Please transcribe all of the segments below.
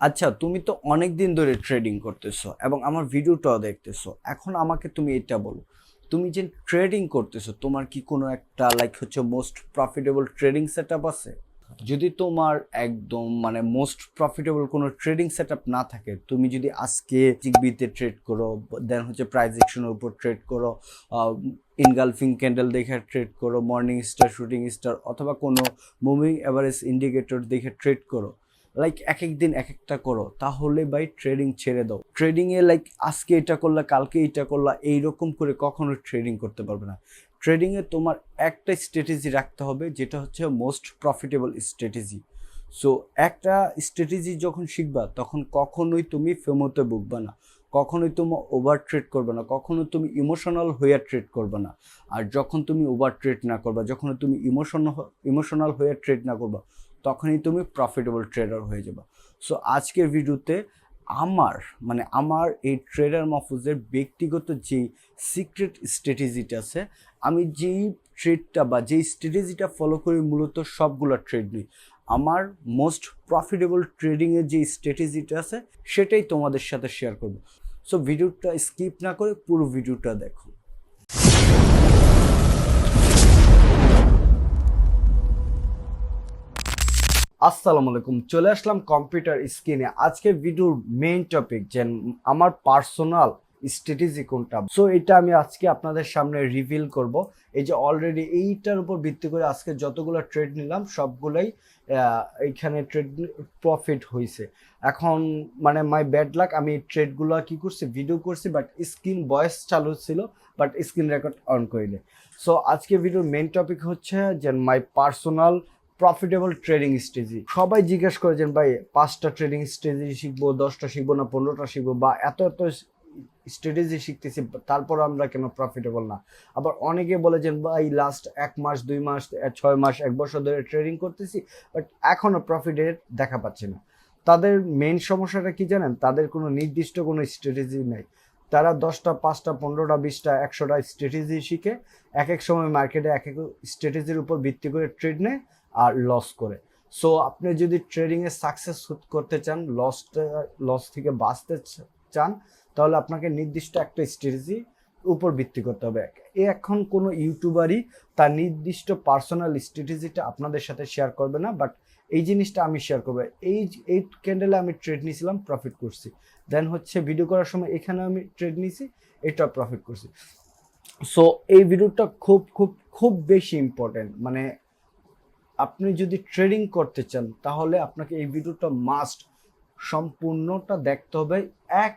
আচ্ছা তুমি তো অনেক দিন ধরে ট্রেডিং করতেছো এবং আমার ভিডিওটাও দেখতেছো। এখন আমাকে তুমি এটা বলো, তুমি যে ট্রেডিং করতেছো, তোমার কি কোনো একটা লাইক হচ্ছে মোস্ট প্রফিটেবল ট্রেডিং সেট আছে? যদি তোমার একদম মানে মোস্ট প্রফিটেবল কোনো ট্রেডিং সেট না থাকে, তুমি যদি আজকে জিগবিতে ট্রেড করো দেন হচ্ছে প্রাইস অ্যাকশনের উপর ট্রেড করো ইনগালফিং ক্যান্ডেল দেখে ট্রেড করো মর্নিং স্টার শুটিং স্টার অথবা কোনো মুভিং অ্যাভারেজ ইন্ডিকেটর দেখে ট্রেড করো লাইক এক এক দিন এক একটা করো, তাহলে ভাই ট্রেডিং ছেড়ে দাও। ট্রেডিং এ লাইক আজকে এটা করলা, কালকে এটা করলা, এইরকম করে কখনো ট্রেডিং করতে পারবে না। ট্রেডিং এ তোমার একটা স্ট্র্যাটেজি রাখতে হবে, যেটা হচ্ছে মোস্ট প্রফিটেবল স্ট্র্যাটেজি সো একটা স্ট্র্যাটেজি যখন শিখবা, তখন কখনোই তুমি ফেমোতে বুকবা না। কখনোই তুমি ওভার ট্রেড করবে না। কখনো তুমি ইমোশনাল হয়ে ট্রেড করবে না। আর যখন তুমি ওভার ট্রেড না করবা, যখন তুমি ইমোশন ইমোশনাল হয়ে ট্রেড না করবা তখনই তুমি প্রফিটেবল ট্রেডার হয়ে যাবে। সো আজকের ভিডিওতে আমার মানে আমার এই ট্রেডার মাহফুজের ব্যক্তিগত যেই সিক্রেট স্ট্র্যাটেজিটা আছে, আমি যেই ট্রেডটা বা যেই স্ট্র্যাটেজিটা ফলো করি মূলত সবগুলো ট্রেড নিই আমার মোস্ট প্রফিটেবল ট্রেডিংয়ের যে স্ট্র্যাটেজিটা আছে, সেটাই তোমাদের সাথে শেয়ার করব। সো ভিডিওটা স্কিপ না করে পুরো ভিডিওটা দেখো। আসসালামু আলাইকুম। চলে আসলাম কম্পিউটার স্ক্রিনে আজকে ভিডিওর মেইন টপিক যে আমার পার্সোনাল স্ট্র্যাটেজি কোনটা? সো এটা আমি আজকে আপনাদের সামনে রিভিল করব। এই যে অলরেডি এইটার উপর ভিত্তি করে আজকে যতগুলো ট্রেড নিলাম, সবগুলোই এইখানে ট্রেড প্রফিট হয়েছে এখন মানে মাই ব্যাড লাক আমি ট্রেডগুলো কি করছি ভিডিও করছি বাট স্ক্রিন ভয়েস চালু ছিল বাট স্ক্রিন রেকর্ড অন করিনি। সো আজকে ভিডিওর মেইন টপিক হচ্ছে যে my personal profitable trading strategy সবাই জিজ্ঞেস করেছেন ভাই, পাঁচটা ট্রেডিং স্ট্র্যাটেজি শিখব, দশটা শিখব না, পনেরোটা শিখব? বা, এত এত স্ট্র্যাটেজি শিখতেছি তারপর আমরা কেন প্রফিটেবল না? আবার অনেকে বলেছেন ভাই লাস্ট এক মাস, দুই মাস, ছয় মাস, এক বছর ধরে ট্রেডিং করতেছি বাট এখনও প্রফিটের দেখা পাচ্ছি না। তাদের মেন সমস্যাটা কি জানেন? তাদের কোনো নির্দিষ্ট কোনো স্ট্র্যাটেজি নেই। তারা দশটা, পাঁচটা, পনেরোটা, বিশটা, একশোটা স্ট্র্যাটেজি শিখে, এক এক সময় মার্কেটে এক এক স্ট্র্যাটেজির উপর ভিত্তি করে ট্রেড নেয়। আর লস করে। সো আপনি যদি ট্রেডিংয়ে সাকসেস করতে চান লসটা লস থেকে বাঁচতে চান, তাহলে আপনাকে নির্দিষ্ট একটা স্ট্র্যাটেজি উপর ভিত্তি করতে হবে। এ এখন কোনো ইউটিউবারই তার নির্দিষ্ট পার্সোনাল স্ট্র্যাটেজিটা আপনাদের সাথে শেয়ার করবে না বাট এই জিনিসটা আমি শেয়ার করব। এই এই ক্যান্ডেলে আমি ট্রেড নিয়েছিলাম প্রফিট করছি। দেন হচ্ছে ভিডিও করার সময় এখানে আমি ট্রেড নিয়েছি এটা প্রফিট করছি। সো এই ভিডিওটা খুব খুব খুব বেশি ইম্পর্টেন্ট মানে আপনি যদি ট্রেডিং করতে চান, তাহলে আপনাকে এই ভিডিওটা মাস্ট সম্পূর্ণটা দেখতে হবে। এক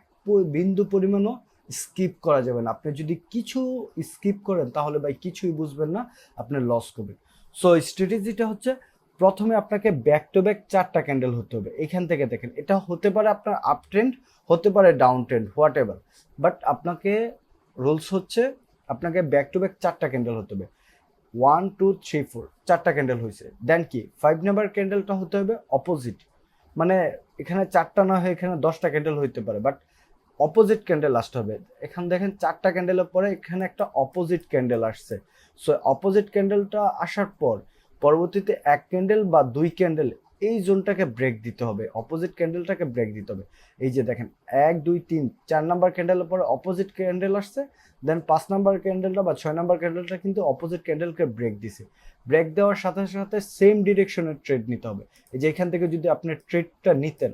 বিন্দু পরিমাণও স্কিপ করা যাবে না। আপনি যদি কিছু স্কিপ করেন, তাহলে ভাই কিছুই বুঝবেন না, আপনি লস করবেন। সো স্ট্র্যাটেজিটা হচ্ছে প্রথমে আপনাকে ব্যাক টু ব্যাক চারটা ক্যান্ডেল হতে হবে। এখান থেকে দেখেন, এটা হতে পারে আপনার আপ ট্রেন্ড হতে পারে down trend whatever but আপনাকে রুলস হচ্ছে, আপনাকে ব্যাক টু ব্যাক চারটা ক্যান্ডেল হতে হবে। ওয়ান টু থ্রি ফোর চারটা ক্যান্ডেল হয়েছে। দেন কি? ফাইভ নাম্বার ক্যান্ডেলটা হতে হবে অপোজিট মানে এখানে চারটা না হয়ে এখানে দশটা ক্যান্ডেল হইতে পারে বাট অপোজিট ক্যান্ডেল আসতে হবে। এখানে দেখেন চারটা ক্যান্ডেলের পরে এখানে একটা অপোজিট ক্যান্ডেল আসছে। সো অপোজিট ক্যান্ডেলটা আসার পর, পরবর্তীতে এক ক্যান্ডেল বা দুই ক্যান্ডেল এই জোনটাকে ব্রেক দিতে হবে অপোজিট ক্যান্ডেলটাকে ব্রেক দিতে হবে। এই যে দেখেন, এক, দুই, তিন, চার নাম্বার ক্যান্ডেলের পরে অপোজিট ক্যান্ডেল আসছে দেন পাঁচ নাম্বার ক্যান্ডেলটা বা ছয় নাম্বার ক্যান্ডেলটা কিন্তু অপোজিট ক্যান্ডেলকে ব্রেক দিছে। ব্রেক দেওয়ার সাথে সাথে সেম ডিরেকশনের ট্রেড নিতে হবে। এই যে এখান থেকে যদি আপনি ট্রেডটা নিতেন,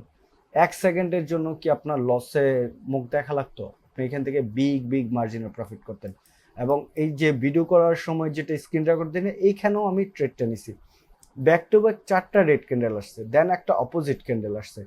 এক সেকেন্ডের জন্য কি আপনার লসে মুখ দেখা লাগতো? আপনি এখান থেকে বিগ বিগ মার্জিনে প্রফিট করতেন। এবং এই যে ভিডিও করার সময় যেটা স্ক্রিন রেকর্ড দিনে এইখানেও আমি ট্রেডটা নিছি। ব্যাক টু ব্যাক চারটা রেড ক্যান্ডেল আসছে দেন একটা অপোজিট ক্যান্ডেল আসছে।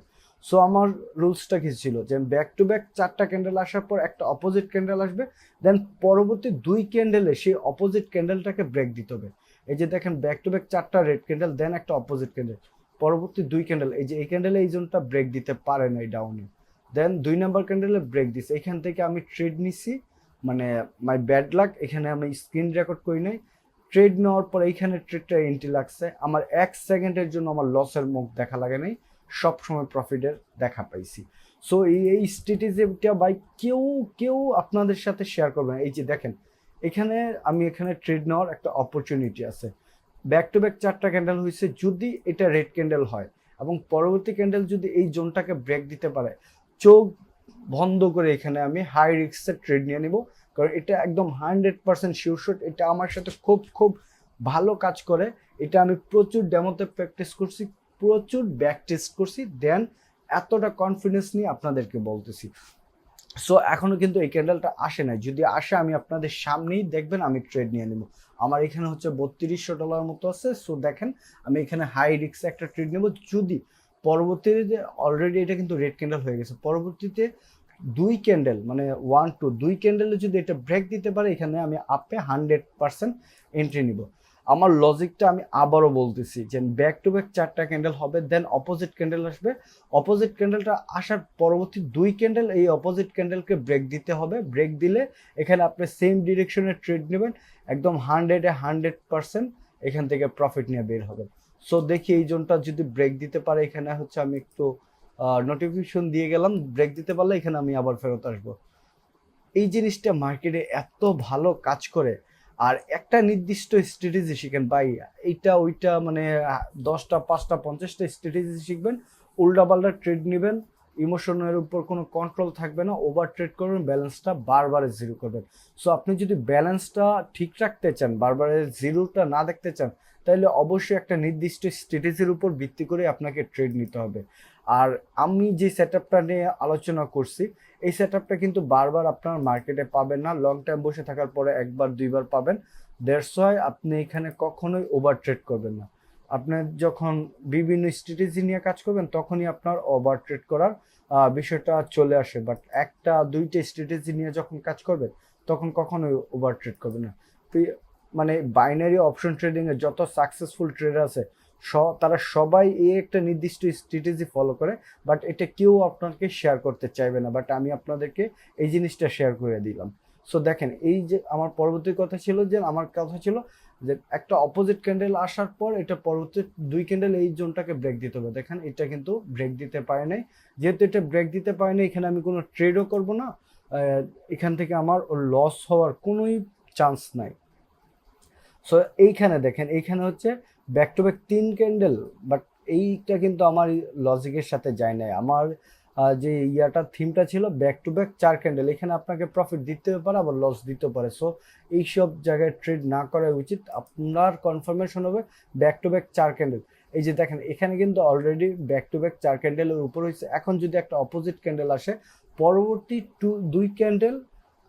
সো আমার রুলসটা কি ছিল? যে ব্যাক টু ব্যাক চারটা ক্যান্ডেল আসার পর একটা অপোজিট ক্যান্ডেল আসবে দেন পরবর্তী দুই ক্যান্ডেলে সেই অপোজিট ক্যান্ডেলটাকে ব্রেক দিতে হবে। এই যে দেখেন ব্যাক টু ব্যাক চারটা রেড ক্যান্ডেল দেন একটা অপোজিট ক্যান্ডেল পরবর্তী দুই ক্যান্ডেল এই যে এই ক্যান্ডেলে এই জোনটা ব্রেক দিতে পারে না এই ডাউনে দেন দুই নাম্বার ক্যান্ডেলে ব্রেক দিছে। এখান থেকে আমি ট্রেড নিছি মানে মাই ব্যাড লাক এখানে আমি স্ক্রিন রেকর্ড করি নাই। ট্রেড নেওয়ার পর এইখানে ট্রেডটা এন্ট্রি লাগছে। আমার এক সেকেন্ডের জন্য আমার লসের মুখ দেখা লাগে নাই। সব সময় প্রফিটের দেখা পাইছি। সো এই এই স্ট্র্যাটেজিটা বাই কেউ কেউ আপনাদের সাথে শেয়ার করবে এই যে দেখেন, এখানে আমি এখানে ট্রেড নেওয়ার একটা অপরচুনিটি আছে। ব্যাক টু ব্যাক চারটা ক্যান্ডেল হয়েছে যদি এটা রেড ক্যান্ডেল হয় এবং পরবর্তী ক্যান্ডেল যদি এই জোনটাকে ব্রেক দিতে পারে, চোখ বন্ধ করে এখানে আমি হাই রিস্কের ট্রেড নিয়ে নিব। কারণ এটা একদম হান্ড্রেড পার্সেন্ট শিওরশট এটা আমার সাথে খুব খুব ভালো কাজ করে। এটা আমি প্রচুর ডেমোতে প্র্যাকটিস করছি, প্রচুর ব্যাক টেস্ট করছি দেন এতটা কনফিডেন্স নিয়ে আপনাদেরকে বলতেছি। সো এখনও কিন্তু এই ক্যান্ডেলটা আসে নাই। যদি আসে, আমি আপনাদের সামনেই দেখবেন, আমি ট্রেড নিয়ে নেব। আমার এখানে হচ্ছে বত্রিশশো ডলার মতো আছে। সো দেখেন, আমি এখানে হাই রিক্সে একটা ট্রেড নেব। যদি পরবর্তীতে অলরেডি এটা কিন্তু রেড ক্যান্ডেল হয়ে গেছে। পরবর্তীতে দুই ক্যান্ডেল মানে ওয়ান টু দুই ক্যান্ডেলে যদি এটা ব্রেক দিতে পারে, এখানে আমি আপে হান্ড্রেড পার্সেন্ট এন্ট্রি নিব। আমার লজিকটা আমি আবারও বলতেছি যে ব্যাক টু ব্যাক চারটা ক্যান্ডেল হবে দেন অপোজিট ক্যান্ডেল আসবে। অপোজিট ক্যান্ডেলটা আসার পরবর্তী দুই ক্যান্ডেল এই অপোজিট ক্যান্ডেলকে ব্রেক দিতে হবে। ব্রেক দিলে এখানে আপনি সেম ডিরেকশনে ট্রেড নেবেন, একদম হান্ড্রেডে হান্ড্রেড পার্সেন্ট এখান থেকে প্রফিট নিয়ে বের হবে সো দেখি এই জোনটা যদি ব্রেক দিতে পারে, এখানে হচ্ছে আমি একটু নোটিফিকেশন দিয়ে গেলাম ব্রেক দিতে পারলে এখানে আমি আবার ফেরত আসব। এই জিনিসটা মার্কেটে এত ভালো কাজ করে, আর একটা নির্দিষ্ট স্ট্র্যাটেজি শিখেন, ভাই, এইটা, ওইটা মানে দশটা, পাঁচটা, পঞ্চাশটা স্ট্র্যাটেজি শিখবেন, উল্টাপাল্টা ট্রেড নেবেন ইমোশনের উপর কোনো কন্ট্রোল থাকবে না ওভার ট্রেড করবেন ব্যালেন্সটা বারবার জিরো করবেন। সো আপনি যদি ব্যালেন্সটা ঠিক রাখতে চান, বারবার জিরোটা না দেখতে চান, তাহলে অবশ্যই একটা নির্দিষ্ট স্ট্র্যাটেজির উপর ভিত্তি করে আপনাকে ট্রেড নিতে হবে। আর আমি যে সেট নিয়ে আলোচনা করছি, এই সেট কিন্তু বারবার আপনার মার্কেটে পাবেন না। লং টাইম বসে থাকার পরে একবার, দুইবার পাবেন। দেড়শো আপনি এখানে কখনোই ওভার ট্রেড করবেন না। আপনি যখন বিভিন্ন স্ট্র্যাটেজি নিয়ে কাজ করবেন, তখনই আপনার ওভার ট্রেড করার বিষয়টা চলে আসে। বাট একটা, দুইটা স্ট্র্যাটেজি নিয়ে যখন কাজ করবেন, তখন কখনোই ওভার ট্রেড করবেন না। মানে বাইনারি অপশন ট্রেডিংয়ে যত সাকসেসফুল ট্রেডার আছে তারা সবাই এই একটা নির্দিষ্ট স্ট্র্যাটেজি ফলো করে বাট এটা কেউ আপনাকে শেয়ার করতে চাইবে না বাট আমি আপনাদেরকে এই জিনিসটা শেয়ার করে দিলাম। সো দেখেন, এই যে আমার পরবর্তী কথা ছিল যে, আমার কথা ছিল যে, একটা অপোজিট ক্যান্ডেল আসার পর এটা পরবর্তী দুই ক্যান্ডেল এই জোনটাকে ব্রেক দিতে হবে। দেখেন, এটা কিন্তু ব্রেক দিতে পারে নাই। যেহেতু এটা ব্রেক দিতে পারে নাই, এখানে আমি কোনো ট্রেডও করব না। এখান থেকে আমার লস হওয়ার কোনোই চান্স নাই। সো এইখানে দেখেন, এইখানে হচ্ছে ব্যাক টু ব্যাক তিন ক্যান্ডেল বাট এইটা কিন্তু আমার লজিকের সাথে যায় নাই। আমার যে ইয়াটার থিমটা ছিল ব্যাক টু ব্যাক চার ক্যান্ডেল এখানে আপনাকে প্রফিট দিতে পারে আবার লস দিতে পারে। সো এইসব জায়গায় ট্রেড না করা উচিত। আপনার কনফার্মেশন হবে ব্যাক টু ব্যাক চার ক্যান্ডেল এই যে দেখেন, এখানে কিন্তু অলরেডি ব্যাক টু ব্যাক চার ক্যান্ডেলের উপর হয়েছে। এখন যদি একটা অপোজিট ক্যান্ডেল আসে, পরবর্তী টু দুই ক্যান্ডেল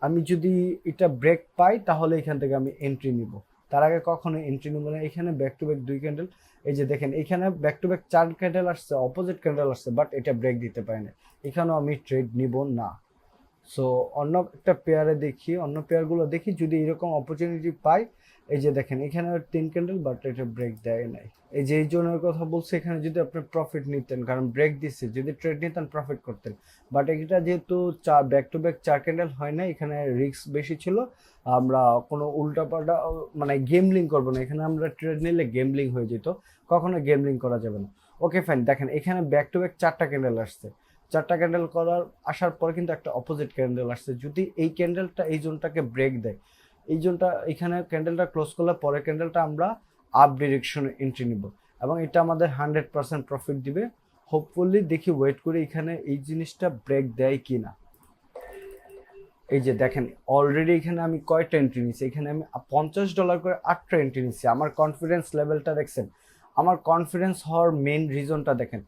আমি যদি এটা ব্রেক পাই, তাহলে এখান থেকে আমি এন্ট্রি নিব। তার আগে কখনো এন্ট্রি নেব না। এখানে ব্যাক টু ব্যাক দুই ক্যান্ডেল এই যে দেখেন, এখানে ব্যাক টু ব্যাক চার ক্যান্ডেল আসছে অপোজিট ক্যান্ডেল আসছে বাট এটা ব্রেক দিতে পারে না এখানেও আমি ট্রেড নিব না। সো অন্য একটা পেয়ারে দেখি, অন্য পেয়ারগুলো দেখি, যদি এরকম অপরচুনিটি পাই এই যে দেখেন, এখানে তিন ক্যান্ডেল বাট এটা ব্রেক দেয় নাই। এই যে, এই জনের কথা বলছে, এখানে যদি আপনি প্রফিট নিতেন, কারণ ব্রেক দিচ্ছে যদি ট্রেড নিতেন প্রফিট করতেন। বাট এটা যেহেতু চা ব্যাক টু ব্যাক চার ক্যান্ডেল হয় না এখানে রিস্ক বেশি ছিল, আমরা কোনো উল্টাপাল্টা মানে গেমলিং করব না। এখানে আমরা ট্রেড নিলে গেমলিং হয়ে যেত, কখনো গেমলিং করা যাবে না। ওকে ফাইন দেখেন, এখানে ব্যাক টু ব্যাক চারটা ক্যান্ডেল আসছে। চারটা ক্যান্ডেল করার, আসার পর কিন্তু একটা অপোজিট ক্যান্ডেল আসছে। যদি এই ক্যান্ডেলটা এই জোনটাকে ব্রেক দেয় এই জোনটা এখানে ক্যান্ডেলটা ক্লোজ করলে পরে ক্যান্ডেলটা আমরা আপ ডিরেকশনে এন্ট্রি নিব। এবং এটা আমাদের হান্ড্রেড পার্সেন্ট প্রফিট দিবে। হোপফুলি দেখি ওয়েট করে এখানে এই জিনিসটা ব্রেক দেয় কি না এই যে দেখেন অলরেডি এখানে আমি কয়টা এন্ট্রি নিচ্ছি এখানে আমি পঞ্চাশ ডলার করে আটটা এন্ট্রি নিচ্ছি আমার কনফিডেন্স লেভেলটা দেখছেন। আমার কনফিডেন্স হওয়ার মেন রিজনটা দেখেন।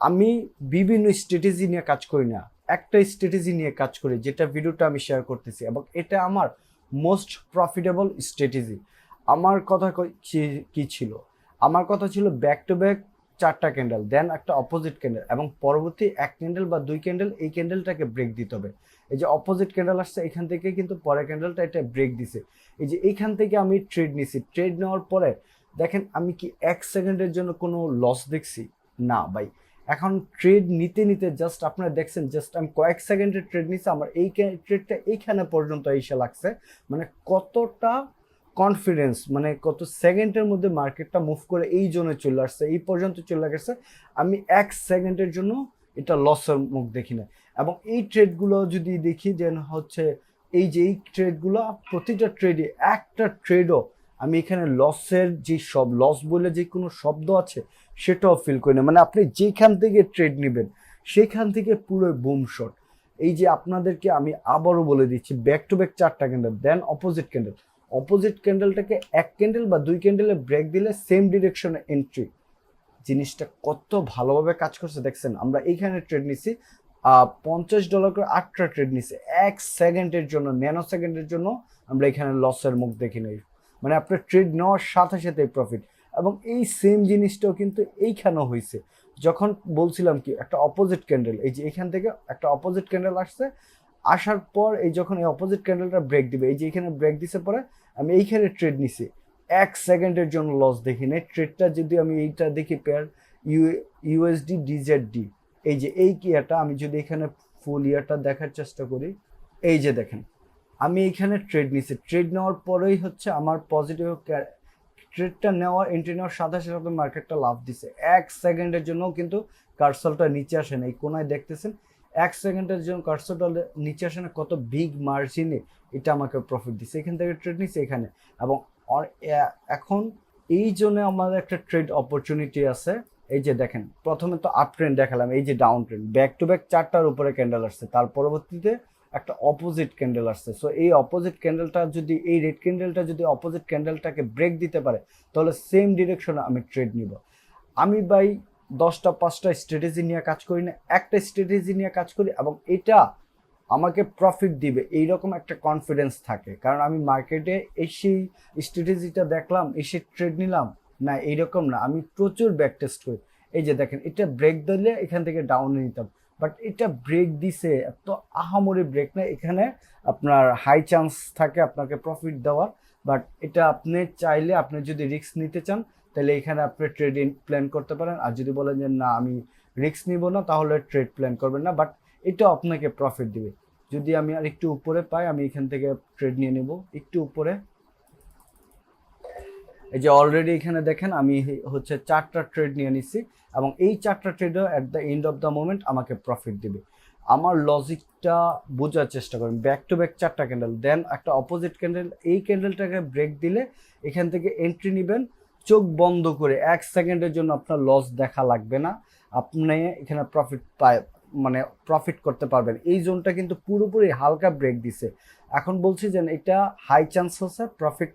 আমি বিভিন্ন স্ট্র্যাটেজি নিয়ে কাজ করি না। একটা স্ট্র্যাটেজি নিয়ে কাজ করি, যেটা ভিডিওটা আমি শেয়ার করতেছি। এবং এটা আমার মোস্ট প্রফিটেবল স্ট্র্যাটেজি আমার কথা কি ছিল? আমার কথা ছিল ব্যাক টু ব্যাক চারটা ক্যান্ডেল দেন একটা অপোজিট ক্যান্ডেল এবং পরবর্তী এক ক্যান্ডেল বা দুই ক্যান্ডেল এই ক্যান্ডেলটাকে ব্রেক দিতে হবে। এই যে অপোজিট ক্যান্ডেল আসছে, এখান থেকে কিন্তু পরের ক্যান্ডেলটা এটা ব্রেক দিছে। এই যে এইখান থেকে আমি ট্রেড নিছি। ট্রেড নেওয়ার পরে দেখেন আমি কি এক সেকেন্ডের জন্য কোনো লস দেখছি? না, ভাই। এখন ট্রেড নিতে নিতে জাস্ট আপনারা দেখছেন জাস্ট আমি কয়েক সেকেন্ডের ট্রেড নিছি, আমার এই ট্রেডটা এইখানে পর্যন্ত এসে লাগছে। মানে কতটা কনফিডেন্স মানে কত সেকেন্ডের মধ্যে মার্কেটটা মুভ করে এই জোনে চলে আসছে, এই পর্যন্ত চলে গেছে। আমি এক সেকেন্ডের জন্য এটা লসের মুখ দেখি না এবং এই ট্রেডগুলো যদি দেখি যে হচ্ছে এই যে এই ট্রেডগুলো প্রতিটা ট্রেডে একটা ট্রেডও আমি এখানে লসের যে সব লস বলে যে কোনো শব্দ আছে সেটাও ফিল করি না। মানে আপনি যেখান থেকে ট্রেড নেবেন, সেখান থেকে পুরো বুম শট এই যে আপনাদেরকে আমি আবারও বলে দিচ্ছি ব্যাক টু ব্যাক চারটা candle then opposite candle opposite ক্যান্ডেলটাকে এক ক্যান্ডেল বা দুই ক্যান্ডেলে ব্রেক দিলে সেম ডিরেকশনে এন্ট্রি জিনিসটা কত ভালোভাবে কাজ করছে, দেখছেন? আমরা এইখানে ট্রেড নিছি পঞ্চাশ ডলার করে আটটা ট্রেড নিছি। এক সেকেন্ডের জন্য ন্যানো সেকেন্ডের জন্য আমরা এখানে লসের মুখ দেখি নাই। মানে আপনার ট্রেড নেওয়ার সাথে সাথে প্রফিট এবং এই সেম জিনিসটাও কিন্তু এইখানেও হয়েছে যখন বলছিলাম কি, একটা অপোজিট ক্যান্ডেল এই যে এখান থেকে একটা অপোজিট ক্যান্ডেল আসছে, আসার পর এই যখন এই অপোজিট ক্যান্ডেলটা ব্রেক দিবে, এই যে এখানে ব্রেক দিছে পরে আমি এইখানে ট্রেড নিছি। এক সেকেন্ডের জন্য লস দেখি নাই। ট্রেডটা যদি আমি এইটা দেখি pair you USD DZ D এই যে এই কিয়াটা আমি যদি এখানে ফুল ইয়ারটা দেখার চেষ্টা করি, এই যে দেখেন, আমি এইখানে ট্রেড নিছি। ট্রেড নেওয়ার পরেই হচ্ছে আমার পজিটিভ ট্রেডটা নেওয়ার এন্ট্রি নেওয়ার সাথে সাথে মার্কেটটা লাভ দিছে। এক সেকেন্ডের জন্য কিন্তু কার্সলটা নিচে আসে না, এই কোনায় দেখতেছেন, এক সেকেন্ডের জন্য কার্সলটা নিচে আসে না, কত বিগ মার্জিনে এটা আমাকে প্রফিট দিছে। এখান থেকে ট্রেড নিছে এখানে। এবং এখন এই জন্য আমাদের একটা ট্রেড অপরচুনিটি আছে। এই যে দেখেন, প্রথমে তো আপ ট্রেন্ড দেখালাম, এই যে down trend back to back চারটার উপরে ক্যান্ডেল আসছে। তার পরবর্তীতে একটা অপোজিট ক্যান্ডেল আসছে। সো এই অপোজিট ক্যান্ডেলটা যদি, এই রেড ক্যান্ডেলটা যদি অপোজিট ক্যান্ডেলটাকে ব্রেক দিতে পারে, তাহলে সেম ডিরেকশনে আমি ট্রেড নিব। আমি বাই দশটা, পাঁচটা স্ট্র্যাটেজি নিয়ে কাজ করি না, একটা স্ট্র্যাটেজি নিয়ে কাজ করি এবং এটা আমাকে প্রফিট দিবে। এইরকম একটা কনফিডেন্স থাকে। কারণ আমি মার্কেটে এসেই স্ট্র্যাটেজিটা দেখলাম, এসে ট্রেড নিলাম। না, এইরকম না। আমি প্রচুর ব্যাক টেস্ট করি। এই যে দেখেন, এটা ব্রেক দিলে এখান থেকে ডাউনে নিতাম। বাট এটা ব্রেক দিছে, এত আহামরি ব্রেক না, এখানে আপনার হাই চান্স থাকে আপনাকে প্রফিট দেওয়ার বাট এটা আপনি চাইলে আপনি যদি রিস্ক নিতে চান, তাহলে এখানে আপনি ট্রেডিং প্ল্যান করতে পারেন। আর যদি বলেন যে, না, আমি রিস্ক নিব না, তাহলে ট্রেড প্ল্যান করবেন না বাট এটা আপনাকে প্রফিট দিবে। যদি আমি আর একটু উপরে পাই, আমি এখান থেকে ট্রেড নিয়ে নেব। একটু উপরে। এই যে অলরেডি এখানে দেখেন, আমি হচ্ছে চারটা ট্রেড নিয়ে নিছি এবং এই চারটা ট্রেডও at the end of the moment আমাকে প্রফিট দিবে। আমার লজিকটা বোঝার চেষ্টা করেন ব্যাক টু ব্যাক চারটা ক্যান্ডেল দেন একটা অপোজিট ক্যান্ডেল এই ক্যান্ডেলটাকে ব্রেক দিলে এখান থেকে এন্ট্রি নেবেন, চোখ বন্ধ করে এক সেকেন্ডের জন্য আপনার লস দেখা লাগবে না, আপনি এখানে প্রফিট পায় মানে প্রফিট করতে পারবেন। এই জোনটা কিন্তু পুরোপুরি হালকা ব্রেক দিছে। এখন বলছি যে এটা হাই চান্স হচ্ছে প্রফিট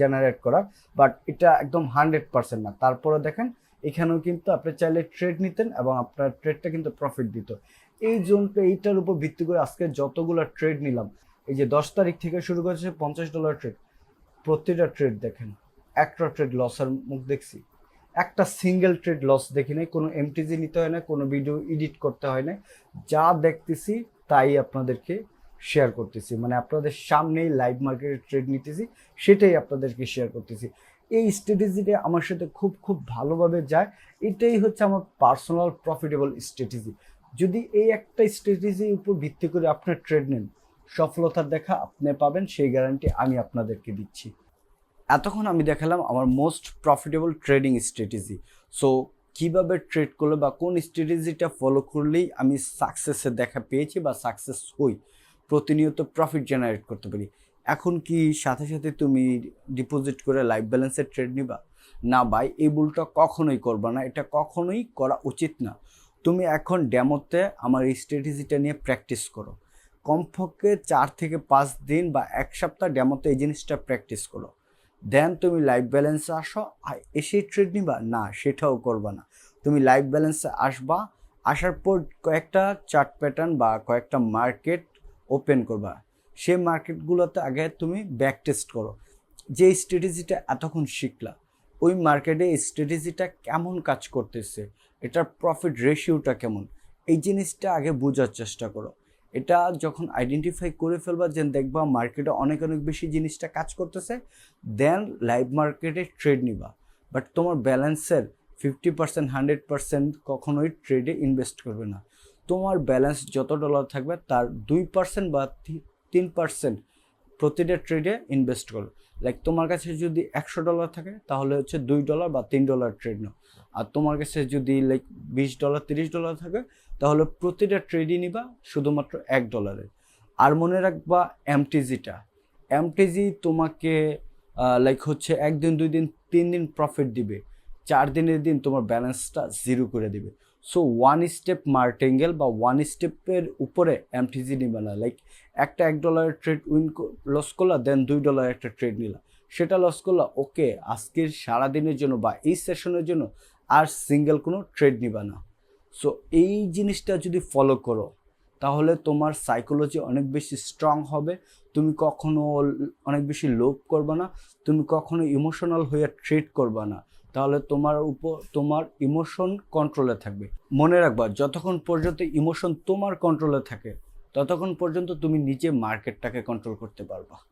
জেনারেট করার বাট এটা একদম হান্ড্রেড পার্সেন্ট না। তারপরে দেখেন, এখানেও কিন্তু আপনি চাইলে ট্রেড নিতেন এবং আপনার ট্রেডটা কিন্তু প্রফিট দিত। এই জোনটা এইটার উপর ভিত্তি করে আজকে যতগুলো ট্রেড নিলাম, এই যে দশ তারিখ থেকে শুরু করেছে পঞ্চাশ ডলার ট্রেড প্রতিটা ট্রেড দেখেন, একটা ট্রেড লসের মুখ দেখছি। একটা সিঙ্গেল ট্রেড লস দেখি নাই, কোনো এমটিজি নিতে হয় না, কোনো ভিডিও এডিট করতে হয় না। যা দেখতেছি, তাই আপনাদেরকে শেয়ার করতেছি। মানে আপনাদের সামনেই লাইভ মার্কেটে ট্রেড নিতেছি, সেটাই আপনাদেরকে শেয়ার করতেছি। এই স্ট্র্যাটেজিটা আমার সাথে খুব খুব ভালোভাবে যায়। এটাই হচ্ছে আমার পার্সোনাল প্রফিটেবল স্ট্র্যাটেজি যদি এই একটা স্ট্র্যাটেজির উপর ভিত্তি করে আপনার ট্রেড নেন, সফলতার দেখা আপনি পাবেন, সেই গ্যারান্টি আমি আপনাদেরকে দিচ্ছি। এতক্ষণ আমি দেখালাম আমার most profitable trading strategy so কীভাবে ট্রেড করলে বা কোন স্ট্র্যাটেজিটা ফলো করলেই আমি সাকসেসের দেখা পেয়েছি বা সাকসেস হই প্রতিনিয়ত প্রফিট জেনারেট করতে পারি। এখন কি সাথে সাথে তুমি ডিপোজিট করে লাইফ ব্যালেন্সের ট্রেড নিবা? না ভাই, এই ভুলটা কখনোই করবা না। এটা কখনোই করা উচিত না। তুমি এখন ডেমোতে আমার এই স্ট্র্যাটেজিটা নিয়ে প্র্যাকটিস করো। কমপক্ষে চার থেকে পাঁচ দিন বা এক সপ্তাহ ডেমোতে এই জিনিসটা প্র্যাকটিস করো। দেন তুমি লাইফ ব্যালেন্সে আসো। আর এসে ট্রেড নিবা? না, সেটাও করবা না। তুমি লাইফ ব্যালেন্সে আসবা। আসার পর কয়েকটা চার্ট প্যাটার্ন বা কয়েকটা মার্কেট ওপেন করবা। সেই মার্কেটগুলোতে আগে তুমি ব্যাক টেস্ট করো। যে স্ট্র্যাটেজিটা এতক্ষণ শিখলা, ওই মার্কেটে স্ট্র্যাটেজিটা কেমন কাজ করতেছে, এটার প্রফিট রেশিওটা কেমন, এই জিনিসটা আগে বোঝার চেষ্টা করো। এটা যখন আইডেন্টিফাই করে ফেলবা যে দেখবা মার্কেটে অনেক অনেক বেশি জিনিসটা কাজ করতেছে দেন লাইভ মার্কেটে ট্রেড নিবা। বাট তোমার ব্যালেন্সের ফিফটি পার্সেন্ট হান্ড্রেড পার্সেন্ট কখনোই ট্রেডে ইনভেস্ট করবে না। তোমার ব্যালেন্স যত ডলার থাকবে, তার দুই পার্সেন্ট বা তিন পার্সেন্ট প্রতিটা ট্রেডে ইনভেস্ট করো। লাইক তোমার কাছে যদি একশো ডলার থাকে, তাহলে হচ্ছে দুই ডলার বা তিন ডলার ট্রেড নাও। আর তোমার কাছে যদি লাইক বিশ ডলার তিরিশ ডলার থাকে, তাহলে প্রতিটা ট্রেডই নিবা শুধুমাত্র এক ডলারের আর মনে রাখবা এমটিজিটা এমটিজি তোমাকে লাইক হচ্ছে একদিন, দুই দিন, তিন দিন প্রফিট দিবে। চার দিনের দিন তোমার ব্যালেন্সটা জিরো করে দিবে। সো ওয়ান স্টেপ মার্টেঙ্গেল বা ওয়ান স্টেপের উপরে এমটিজি নিবে না। লাইক একটা এক ডলারের ট্রেড উইন লস করলা দেন দুই ডলার একটা ট্রেড নিলা। সেটা লস করলা ওকে আজকের সারাদিনের জন্য বা এই সেশনের জন্য আর সিঙ্গেল কোনো ট্রেড নিবা না। সো এই জিনিসটা যদি ফলো করো, তাহলে তোমার সাইকোলজি অনেক বেশি স্ট্রং হবে। তুমি কখনো অনেক বেশি লোভ করবে না। তুমি কখনো ইমোশনাল হয়ে ট্রেড করবে না। তাহলে তোমার উপর তোমার ইমোশন কন্ট্রোলে থাকবে। মনে রাখবা, যতক্ষণ পর্যন্ত ইমোশন তোমার কন্ট্রোলে থাকে, ততক্ষণ পর্যন্ত তুমি নিজে মার্কেটটাকে কন্ট্রোল করতে পারবা।